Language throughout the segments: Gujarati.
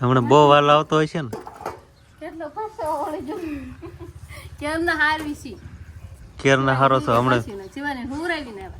હમણાં બહુ વાલ આવતો હોય છે ને. કેટલો પાછો ઓળી જો. કેરના હાર હારવી કેરના કેર ના હારો છો હમણાં જીવાની હુરાવી ને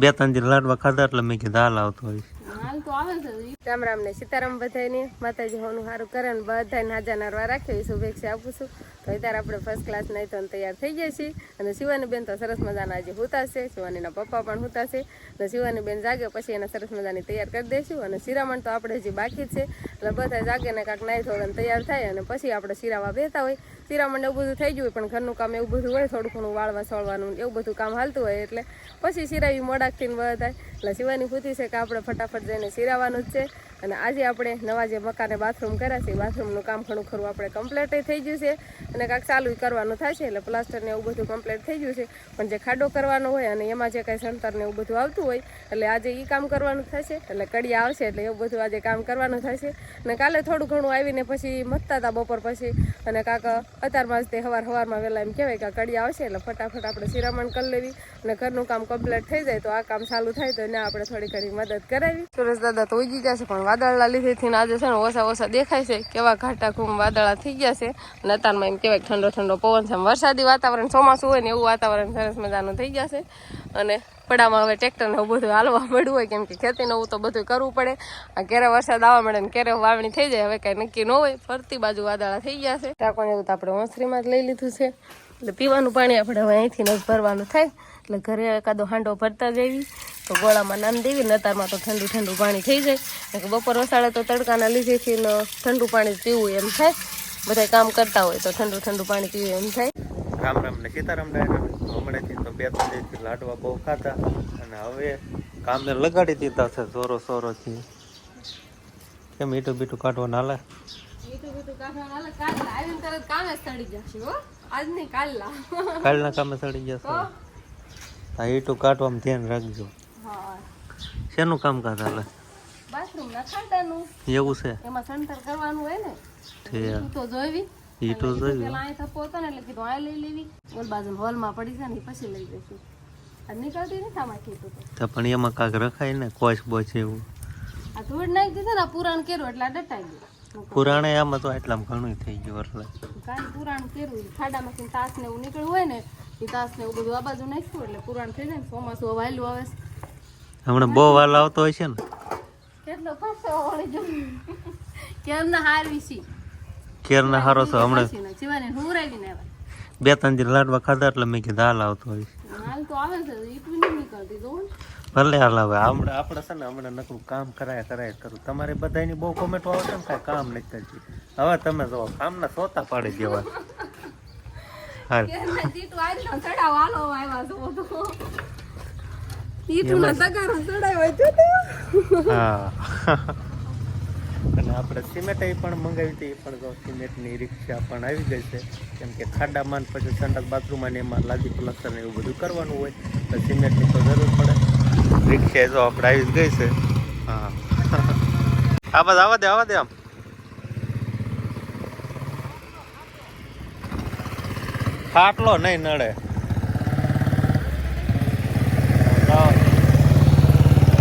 બે ત્રણ દિન લાડવા ખાધા એટલે મેં કીધું હાલ આવતો હોય હાલ તો આવે છે રામ રામ ને સીતારામ બધાને માતાજી હોનું સારું કરે ને બધાને હાજર નારવા રાખ્યો એ શુભેચ્છા આપું છું. તો અત્યારે આપણે ફર્સ્ટ ક્લાસ નહીં તો તૈયાર થઈ ગયા છીએ. અને શિવાની બેન તો સરસ મજાના આજે હુતા છે. શિવાનીના પપ્પા પણ હુતા છે. અને શિવાની બેન જાગે પછી એને સરસ મજાની તૈયાર કરી દઈશું. અને શિરામણ તો આપણે હજી બાકી જ છે એટલે બધા જાગે ને કાંક નાઈ ધોરણ તૈયાર થાય અને પછી આપણે શિરાવા બેતા હોય. શિરામણ એવું બધું થઈ ગયું હોય, પણ ઘરનું કામ એવું બધું હોય, થોડું ઘણું વાળવા સોળવાનું એવું બધું કામ હાલતું હોય એટલે પછી શિરાવી મોડાકથી બધા એટલે શિવાની પૂછી છે કે આપણે ફટાફટ જઈને શિરાવાનું જ છે. અને આજે આપણે નવા જે મકાને બાથરૂમ કર્યા છે બાથરૂમનું કામ ઘણું ખરું આપણે કમ્પ્લીટ થઈ ગયું છે અને કાંઈક ચાલુ કરવાનું થશે એટલે પ્લાસ્ટરને એવું બધું કમ્પ્લીટ થઈ ગયું છે. પણ જે ખાડો કરવાનો હોય અને એમાં જે કાંઈ સંતરને એવું બધું આવતું હોય, એટલે આજે એ કામ કરવાનું થશે એટલે કડિયા આવશે એટલે એવું બધું આજે કામ કરવાનું થશે અને કાલે થોડું ઘણું આવીને પછી મથતા હતા બપોર પછી અને કાંક અત્યારમાં જ તે હવાર હવારમાં વહેલા એમ કહેવાય કે કડિયા આવશે એટલે ફટાફટ આપણે શિરામણ કરી લેવી અને ઘરનું કામ કમ્પ્લીટ થઈ જાય તો આ કામ ચાલુ થાય તો એને આપણે થોડી ઘણી મદદ કરાવી. સુરેશ દાદા તો ઉગી છે, પણ વાદળના લીધેથી આજે છે ને ઓછા ઓછા દેખાય છે. કેવા ઘાટા ખૂબ વાદળા થઈ ગયા છે. અને અત્યારમાં એમ કહેવાય ઠંડો ઠંડો પવન છે. વરસાદી વાતાવરણ ચોમાસું હોય ને એવું વાતાવરણ સરસ મજાનું થઈ ગયા છે. અને પડામાં હવે ટ્રેક્ટરને એવું બધું હાલવા મળ્યું હોય, કેમ કે ખેતીને એવું તો બધું કરવું પડે. આ ક્યારે વરસાદ આવવા મળે ને ક્યારે વાવણી થઈ જાય, હવે કાંઈ નક્કી ન હોય. ફરતી બાજુ વાદળા થઈ ગયા છે. ટાંકોને એવું તો આપણે ઓસરીમાં જ લઈ લીધું છે. એટલે પીવાનું પાણી આપણે હવે અહીંથી ન ભરવાનું થાય. એટલે ઘરે એકાદો હાંડો ભરતા જઈએ તો ગોળામાં નામ દેવી નતારમાં તો ઠંડુ ઠંડુ પાણી થઈ જાય. કે બપોર વસાડે તો તડકાના લીધેથી ને ઠંડુ પાણી પીવું એમ થાય. બધા કામ કરતા હોય તો ઠંડુ ઠંડુ પાણી પીવું એમ થાય. રામ રામ ને સીતારામ ડાયરા. હમણાંથી તો બે ત્રણ દિવસથી લાડવા બહુ ખાતા અને હવે કામે લગાડી દીધા છે સોરો સોરોથી કેમ મીઠું બીઠું કાઢવા નાલે કાલના કામે સડી જશે હો. આજ નહીં કાલના. કાલના કામે ચડી જશે? આ ઈટું કાઢવામાં ધ્યાન રાખજો. શેનું કામ કાજ હાલે? બાથરૂમ ના ખાટાનું એવું છે? એમાં સંતર કરવાનું હોય ને. ઠીક. તો જોઈવી. ઈ એટલે જોયું પેલા અહીં થપ્પો હતો ને એટલે કીધું આ લઈ લેવી. ઓલ બાજુ હોલમાં પડી છે ને પછી લઈ જઈશું. આ નીકળતી નથી આમાં કીધું તો. તો પણ એમાં કાંક રખાય ને કોચ બોચ એવું? આ ધૂળ નાખી દીધું ને પુરાણ કર્યું એટલે ડટાઈ ગયું. પુરાણે આમાં તો એટલામાં ઘણું થઈ ગયું એટલે કાંઈ પુરાણ કર્યું ખાડામાંથી તાસ ને એવું નીકળ્યું હોય ને એ તાસ ને એવું બધું આ બાજુ નાખ્યું એટલે પુરાણ થઈ જાય ને ચોમાસું વાયલું આવે હમણાં બહુ વાલ આવતો હોય છે ને. કેટલો પાછો વળી જો. કેરના હારવી છી. કેરના હારો છો હમણાં જીવાને હુરાવી ને આવે. બે ત્રણ દિન લાડવા ખાધા એટલે મેં કીધું હાલ આવતો હોય હાલ તો આવે છે ઈટું નહીં નીકળતી જોઉં ભલે હાલ આવે હમણાં આપણે છે ને હમણાં નકરું કામ કરાય કરાય કરું. તમારે બધાની બહુ કોમેન્ટો આવે છે ને કાંઈ કામ નથી કરતી હવે તમે જો કામના સોતા પાડી દેવા. હાલ તો ચડાવ હાલો આવ્યા છો તો ઈટું ના તગારો ચડાવ્યો તો તો હા અને આપણે સિમેન્ટ એ પણ મંગાવી હતી પણ જો સિમેન્ટની રિક્ષા પણ આવી ગઈ છે. કેમ કે ખાડામાં પછી સંડાસ બાથરૂમમાં ને એમાં લાદી પ્લસ્ટર ને એવું બધું કરવાનું હોય તો સિમેન્ટની તો જરૂર પડે. રિક્ષા જો આપણે આવી ગઈ છે. હા. આ બસ આવા દે આવા દે આમ. ખાટલો નહીં નડે જાઓ.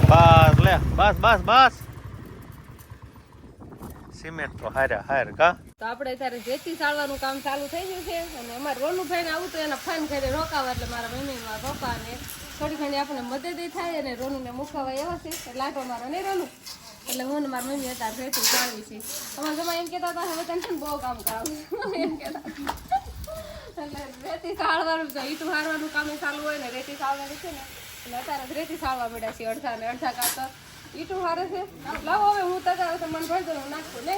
બસ લે બસ બસ બસ સિમેન્ટ તો હારે હાર કા તો આપણે અત્યારે જેતી સાળવાનું કામ ચાલુ થઈ ગયું છે અને અમારે રોનુભાઈ ને આવું તો એના ફાન ઘરે રોકાવા, એટલે મારા મમ્મી મારા ને થોડી ઘણી આપણે મદદ થાય અને રોનુને મુકાવા એવા છે. એટલે આટો મારો નહીં રોનુ એટલે હું ને મારી મમ્મી અત્યારે રેતી ચાલવી છે અમારા જમા એમ કહેતા હતા, હવે તને બહુ કામ કરાવું. એમ હતા. એટલે રેતી સાળવાનું તો ઈટું હારવાનું કામ ચાલુ હોય ને, રેતી સાળવાનું છે ને. એટલે અત્યારે જ રેતી સાળવા મળ્યા છે અડધા ને અડધા કાંતો ઈટું હારે છે. લાવો હવે, હું તગાર તો મને ભરતો હું નાખું ને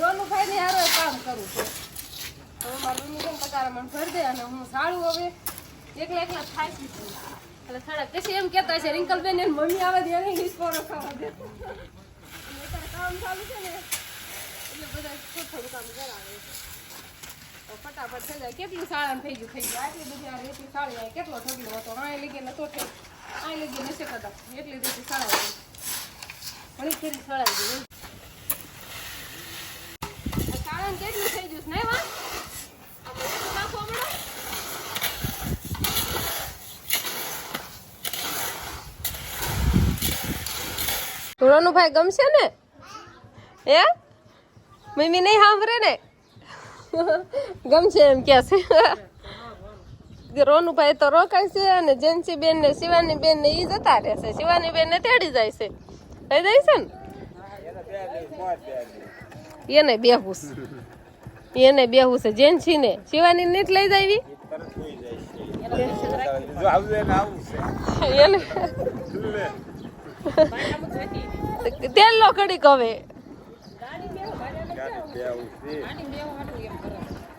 રોનું ખાઈ ને હારો કામ કરું છું. હવે મારું મમ્મી કેમ તગાર મને ભરી દે અને હું સાળું હવે એકલા એકલા થાય છે. એટલે સાડા પછી એમ કહેતા છે રિંકલબેન, એની મમ્મી આવે ત્યારે હિસ્સો ખાવા દે. અને કામ ચાલુ છે ને, એટલે બધા થોડું થોડું કામ કરાવે છે. તો ફટાફટ થઈ જાય. કેટલું સાળાનું થઈ ગયું? થઈ ગયું. આટલી બધી આ રેતી સાળી કેટલો ઢગલો હતો? આ લગી નતો થઈ લગી નથી કરતા એટલી રેતી સાળાઈ ગઈ. ઘણી ફેરી સળાઈ ગઈ. આ કેટલું થઈ ગયું? રોનુભાઈ ગમશે ને? એ મમ્મી નહીં સાંભળે ને? ગમશે એમ કે છે? રોનું ભાઈ તો રોકાય છે અને જેન્સી બેન ને શિવાની બેન ને ઈ જતા રહેશે શિવાની બેન ને તેડી જાય છે. થઈ જાય છે ને? એને બેહું છે. એને બેહું છે. જેન્સી ને શિવાની ને લઈ જાવી તેલ નો કડીક હવે.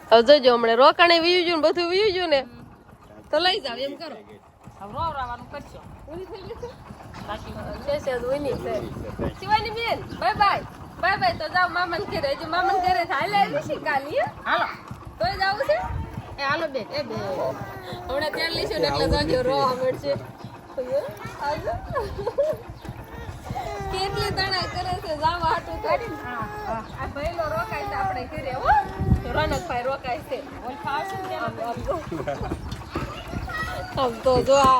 હવે જોજો હમણાં રોકાણે વીયું ને બધું વીયું ને. તો લઈ જાવ એમ કરો. શિવાની બેન બાય બાય બાય બાય તો જાવ મામાને ઘરે. હજુ મામાને ઘરે હાલે આવી છે કાલી? હાલો. તોય જાવું છે? એ હાલો બેન એ હમણાં તેલ લઈશું ને એટલે જાજો રોવા મળશે. હાલો. કેટલી તણા કરે છે? જાવા હાટું કાઢી આ ભઈલો રોકાય છે આપણે ઘરે હો. રોનકભાઈ રોકાય છે. આમ તો જો આ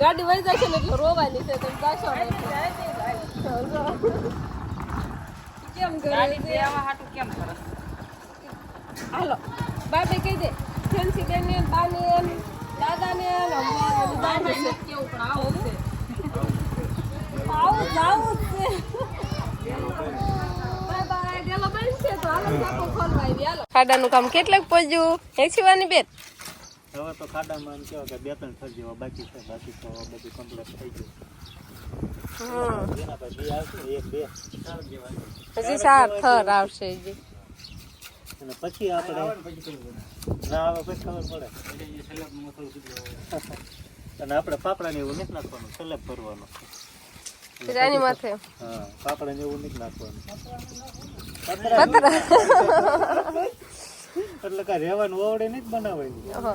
ગાડી વહી જશે ને એટલે રોવાની છે તમે જાશો ને કેમ કરે છે? હાટું કેમ કરસ હાલો બાબે કહી દે ફેન્સી બેન ને બા ને દાદા ને. કેવું પણ આવું છે. આવું જાવું ખાડાનું કામ કેટલાક પહોંચ્યું? એક શિવાની બેન. હવે તો ખાડામાં એમ કેવા કે બે ત્રણ થર જેવા બાકી છે બાકી તો બધું કમ્પ્લીટ થઈ ગયું. ચાર હજી સાત થર આવશે અને પછી આપણે ના આવે પછી ખબર પડે. અને આપણે પાપડા ને એવું નથી નાખવાનું સલેબ ભરવાનો. પછી માથે હા પાપડા ને એવું નથી નાખવાનું પતરા એટલે કા રેવાનું ઓવડે નથી બનાવાય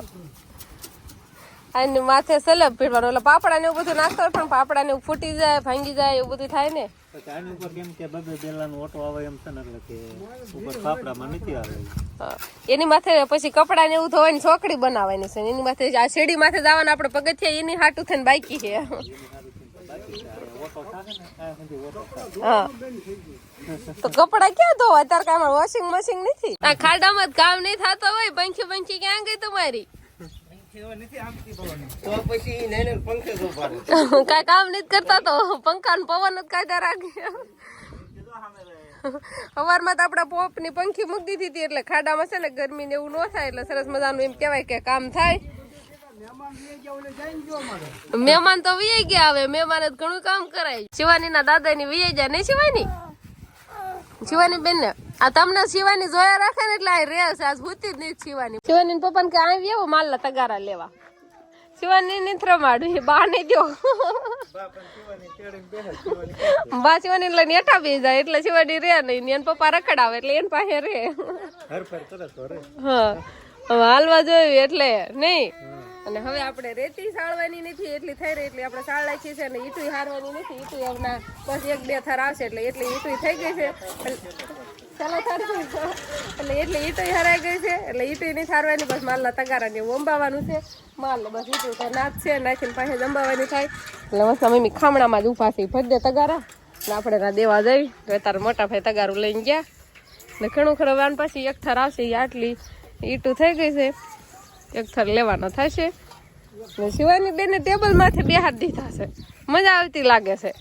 અને માથે સલેબ પીડવાનું એટલે પાપડા ને એવું બધું નાખતા પણ પાપડા ને ફૂટી જાય ભાંગી જાય એવું બધું થાય ને આની ઉપર કેમ કે બબે બેલાનો ઓટો આવે એમ છે ને એટલે કે ઉપર પાપડામાં નથી આવે એની માથે પછી કપડા ને એવું ધોવાની છોકરી બનાવવાની છે એની માથે આ શેડી માથે જવાનું આપણે પગથિયા એની હાટું થઈને બાકી છે ઓટો થાય ને આ સુધી ઓટો થાય હા તો કપડા ક્યાં ધોવા? અત્યારે કામ વોશિંગ મશીન નથી. આ ખાડામાં કામ નહીં થતો હોય, પંખી પંખી ક્યાં ગઈ તમારી? કાંઈ કામ નથી કરતા તો પંખા ને પવન જ કાઢ્યા રાખે. સવારમાં તો આપડા પોપની પંખી મૂકી દીધી હતી, એટલે ખાડામાં છે ને ગરમી ને એવું ન થાય, એટલે સરસ મજાનું એમ કેવાય કે કામ થાય. મહેમાન તો વીએ ગયા આવે મહેમાન જ ઘણું કામ કરાય. શિવાની ના દાદા ની વીએ ગયા નહીં શિવાની? શિવાની બેન ને આ તમને શિવાની જોયા રાખે ને એટલે આ રે છે આજ ભૂતી જ નહીં શિવાની. શિવાની પપ્પા ને કે આવી આવો માલ તગારા લેવા. શિવાની ની રમાડવી. બા નહીં દો બા શિવાની લઈને એઠા બી જાય. એટલે શિવાની રે નહીં. ને એન પપ્પા રખડાવે એટલે એન પાસે રે. હા. હવે હાલવા જોયું એટલે નહીં. અને હવે આપણે રેતી સાળવાની નથી, એટલી થઈ રહી, એટલે આપણે સાળ નાખી અને ઈટું હારવાની નથી, ઈટું હમણાં બસ એક બે થર આવશે એટલે એટલી ઈટું થઈ ગઈ છે. એટલે એટલી ઈટું હરાઈ ગઈ છે, એટલે ઈટી નહીં હારવાની, બસ માલના તગારાને ઓંબાવાનું છે. માલ બસ ઈટું તો નાચ છે, નાખીને પાસે જંબાવાની થાય. એટલે મસ્ત મમ્મી ખામણામાં જ ઊભા છે દે તગારા. એટલે આપણે ના દેવા જઈ, તો તારે મોટા ભાઈ તગારું લઈને ગયા. ને ઘણું ખરું વાન પછી એક થર આવશે આટલી ઈટું થઈ ગઈ છે. એક થર લેવાનો થશે. શિવાની બેને ટેબલ માથે બે હાથ દીધા છે. મજા આવતી લાગે છે.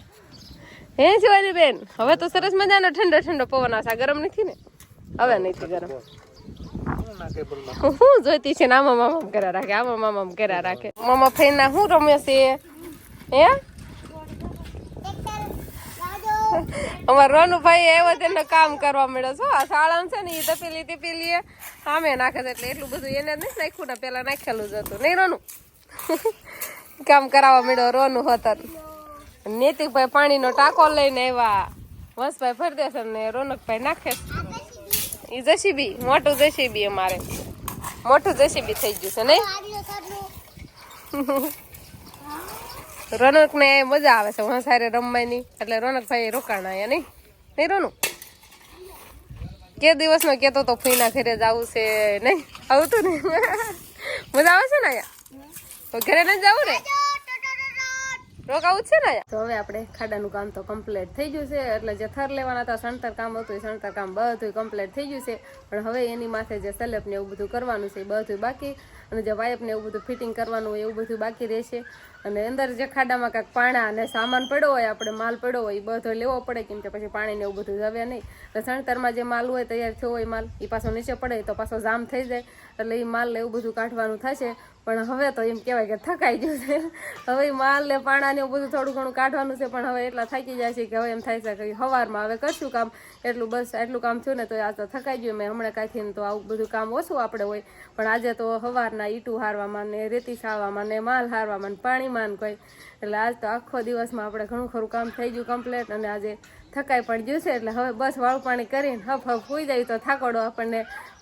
હે શિવાની બેન, હવે તો સરસ મજાનો ઠંડો ઠંડો પવન આવશે. ગરમ નથી ને? હવે નથી ગરમ. હું જોઈતી છે ને આમાં મામા કર્યા રાખે, આમાં મામા કર્યા રાખે. મામા ફેના શું રમે છે? હે? અમારા રોનુભાઈ એવો તેનો કામ કરવા મળ્યો છો. આ શાળામાં છે ને એ તપેલી તપેલી સામે નાખે છે. એટલે એટલું બધું એને નથી નાખ્યું ને પેલા નાખેલું જ હતું. નહીં, રોનું? કામ કરાવવા મળ્યો, રોનું હોતર નૈતિકભાઈ પાણીનો ટાંકો લઈને આવ્યા. વંશભાઈ ભરી દેશે ને રોનકભાઈ નાખે એ જસીબી, મોટું જસીબી અમારે. મોટું જસીબી થઈ ગયું છે, નહીં? રોનક ને મજા આવે છે વહાં સારે રમવાની. એટલે રોનકભાઈ રોકાણા અહીંયા નહીં? નહીં, રોનું? કે દિવસનો કેતો તો ફૂઈના ઘરે જવું છે, નહીં? આવતું ને મજા આવે છે ને અહીંયા? તો ઘરે નથી જવું ને? રોકાવું છે ને? તો હવે આપણે ખાડાનું કામ તો કમ્પ્લીટ થઈ ગયું છે. એટલે જે થર લેવાના હતા સણતર કામ હતું એ સણતર કામ બધું કમ્પ્લીટ થઈ ગયું છે. પણ હવે એની માથે જે સલેપ ને એવું બધું કરવાનું છે એ બધું બાકી. અને જે વાયપ ને એવું બધું ફિટિંગ કરવાનું હોય એવું બધું બાકી રહેશે. અને અંદર જે ખાડામાં કાંઈક પાણા અને સામાન પડ્યો હોય આપણે માલ પડ્યો હોય એ બધો લેવો પડે કેમ કે પછી પાણી ને એવું બધું જવે નહીં. એટલે સણતરમાં જે માલ હોય તૈયાર થયો હોય માલ એ પાછો નીચે પડે તો પાછો જામ થઈ જાય. એટલે એ માલ એવું બધું કાઢવાનું થશે. પણ હવે તો એમ કહેવાય કે થકાઈ ગયું છે. હવે માલ ને પાણા ને બધું થોડું ઘણું કાઢવાનું છે, પણ હવે એટલા થાકી જાય છે કે હવે એમ થાય છે કે સવારમાં હવે કરશું કામ એટલું બસ એટલું કામ થયું ને તો આ તો થકાઈ ગયું. મેં હમણાં કાંઈથી તો આવું બધું કામ ઓછું આપણે હોય. પણ આજે તો સવારના ઈટું હારવામાં ને રેતી સારવામાં ને માલ હારવામાં ને પાણીમાં ને કોઈ. એટલે આજ તો આખો દિવસમાં આપણે ઘણું ખરું કામ થઈ ગયું કમ્પ્લેટ અને આજે થકાઈ પણ ગયું એટલે હવે બસ વાળું પાણી કરીને હફ હફ હોઈ જાય તો થાકોડો આપણને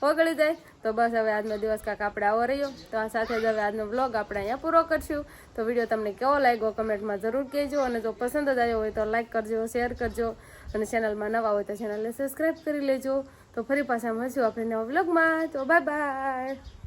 ઓગળી જાય. તો બસ હવે આજનો દિવસ કાંક આપણે આવો રહ્યો. તો આ સાથે જ હવે આજનો બ્લોગ આપણે અહીંયા પૂરો કરશું. તો વીડિયો તમને કેવો લાગ્યો કમેન્ટમાં જરૂર કહેજો અને જો પસંદ જ આવ્યો હોય તો લાઇક કરજો, શેર કરજો અને ચેનલમાં નવા હોય તો ચેનલને સબસ્ક્રાઈબ કરી લેજો. તો ફરી પાછા મળશું આપણે નવા બ્લોગમાં તો બાય બાય.